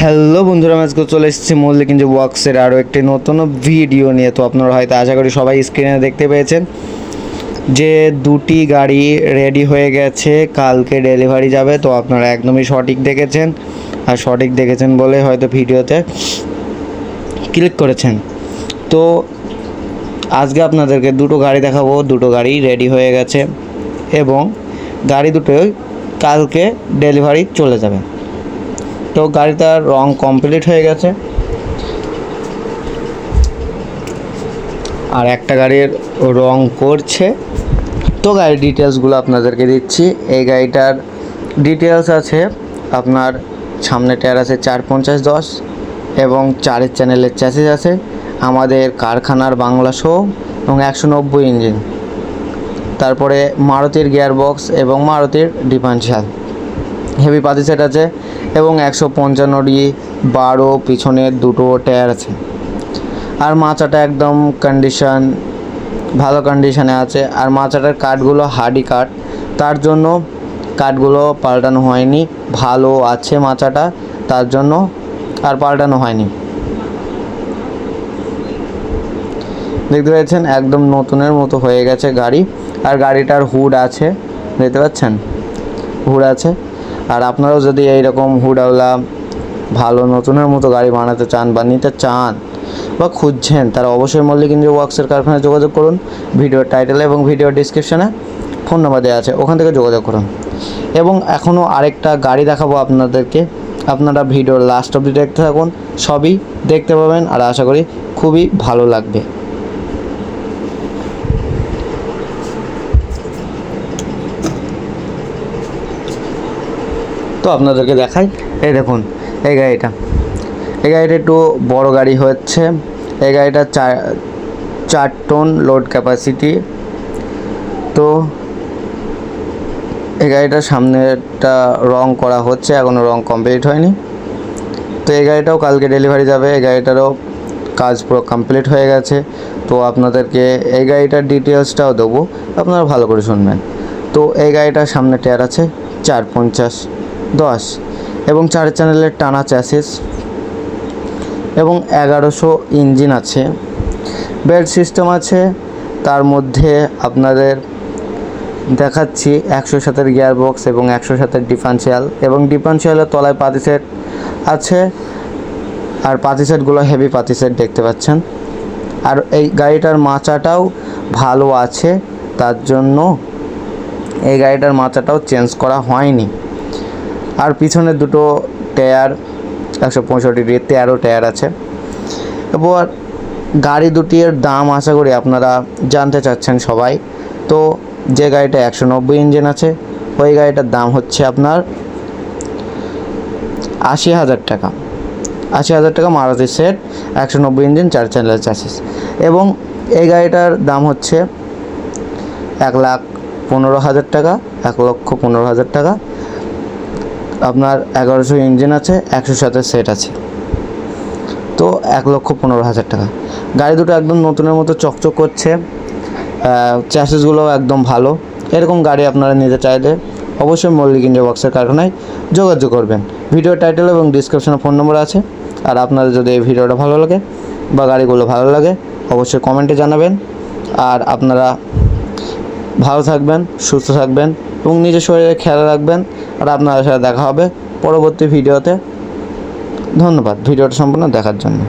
Hello বন্ধুরা আজকে চলে এসেছি মল্লিকিঞ্জ ওয়াক্সের আরও একটি নতুন ভিডিও নিয়ে। তো আপনারা হয়তো আশা করি সবাই স্ক্রিনে দেখতে পেয়েছেন যে দুটি গাড়ি রেডি হয়ে গেছে, কালকে ডেলিভারি যাবে, তো আপনারা একদমই সঠিক দেখেছেন। আর সঠিক দেখেছেন বলে হয়তো ভিডিওতে ক্লিক করেছেন। তো আজকে আপনাদেরকে দুটো গাড়ি দেখাবো, দুটো গাড়ি রেডি হয়ে গেছে এবং গাড়ি দুটোই কালকে ডেলিভারি চলে যাবে। তো গাড়িটার রং কমপ্লিট হয়ে গেছে। আর একটা গাড়ির রং করছে। তো গাড়ির ডিটেলসগুলো আপনাদেরকে দিচ্ছি। এই গাড়িটার ডিটেলস আছে আপনার সামনে টায়ার আছে চার পঞ্চাশ দশ এবং চারের চ্যানেলের চ্যাসিস আছে। আমাদের কারখানার বাংলা শো এবং একশো নব্বই ইঞ্জিন। তারপরে মারুতির গিয়ার বক্স এবং মারুতির ডিফারেন্সিয়াল হেভি পাতি সেট আছে এবং একশো পঞ্চান্ন ডি বারো পিছনের দুটো টায়ার আছে। আর মাচাটা একদম কন্ডিশন ভালো কন্ডিশনে আছে। আর মাচাটার কাঠগুলো হার্ডি কাঠ, তার জন্য কাঠগুলো পাল্টানো হয়নি। ভালো আছে মাচাটা, তার জন্য আর পাল্টানো হয়নি। দেখতে পাচ্ছেন, একদম নতুনের মতো হয়ে গেছে গাড়ি। আর গাড়িটার হুড আছে, দেখতে পাচ্ছেন? হুড আছে। আর আপনারাও যদি এইরকম হুডওয়ালা ভালো নতুনের মতো গাড়ি বানাতে চান বা নিতে চান বা খুঁজছেন, তারা অবশ্যই মল্লিক ইঞ্জিন ওয়ার্কসের কারখানায় যোগাযোগ করুন। ভিডিওর টাইটেল এবং ভিডিও ডিসক্রিপশানে ফোন নাম্বার দেওয়া আছে, ওখান থেকে যোগাযোগ করুন। এবং এখনও আরেকটা গাড়ি দেখাবো আপনাদেরকে। আপনারা ভিডিওর লাস্ট অবধি দেখতে থাকুন, সবই দেখতে পাবেন, আর আশা করি খুবই ভালো লাগবে। আপনাদেরকে দেখাই। এই দেখুন, এই গাড়িটা। এই গাড়িটা একটু বড় গাড়ি হচ্ছে। এই গাড়িটা চার চার টন লোড ক্যাপাসিটি তো এই গাড়িটার সামনেটা রং করা হচ্ছে এখনও রং কমপ্লিট হয়নি। তো এই গাড়িটাও কালকে ডেলিভারি যাবে। এই গাড়িটারও কাজ পুরো কমপ্লিট হয়ে গেছে। তো আপনাদেরকে এই গাড়িটার ডিটেলসটাও দেবো। আপনারা ভালো করে শুনবেন। তো এই গাড়িটার সামনে টায়ার আছে, চার পঞ্চাশ। দশ এবং চার চ্যানেলের টানা চ্যাসিস এবং এগারোশো ইঞ্জিন আছে। বেল্ট সিস্টেম আছে, তার মধ্যে আপনাদের দেখাচ্ছি একশো সাতের গিয়ার বক্স এবং একশো সাতের ডিফারেন্সিয়াল এবং ডিফারেন্সিয়ালের তলায় পাতি সেট আছে আর পাতি সেটগুলো হেভি পাতি সেট দেখতে পাচ্ছেন। আর এই গাড়িটার মাচাটাও ভালো আছে, তার জন্য এই গাড়িটার মাচাটাও চেঞ্জ করা হয়নি। আর পিছনের দুটো টায়ার, একশো পঁয়ষট্টি ডিগ্রি, তেরো টায়ার আছে। এবার গাড়ি দুটির দাম আশা করি আপনারা জানতে চাচ্ছেন সবাই। তো যে গাড়িটা একশো নব্বই ইঞ্জিন আছে, ওই গাড়িটার দাম হচ্ছে আপনার আশি হাজার টাকা। আশি হাজার টাকা মারুতি সেট, একশো নব্বই ইঞ্জিন চার চ্যানেলের চার্জেস এবং এই গাড়িটার দাম হচ্ছে এক লাখ পনেরো হাজার টাকা, এক লক্ষ পনেরো হাজার টাকা। আপনার এগারোশো ইঞ্জিন আছে একশো সাথে সেট আছে। তো এক লক্ষ পনেরো হাজার টাকা। গাড়ি দুটো একদম নতুনের মতো চকচক করছে চ্যাসেসগুলোও একদম ভালো। এরকম গাড়ি আপনারা নিতে চাইলে অবশ্যই মল্লিক ইন্ডিয়া বক্সের কারখানায় যোগাযোগ করবেন। ভিডিও টাইটেল এবং ডিসক্রিপশনে ফোন নম্বর আছে। আর আপনাদের যদি এই ভিডিওটা ভালো লাগে বা গাড়িগুলো ভালো লাগে, অবশ্যই কমেন্টে জানাবেন। আর আপনারা ভালো থাকবেন, সুস্থ থাকবেন। এবং নিজের শরীরে খেয়াল রাখবেন আর আপনাদের সাথে দেখা হবে পরবর্তী ভিডিওতে। ধন্যবাদ, ভিডিওটা সম্পূর্ণ দেখার জন্য।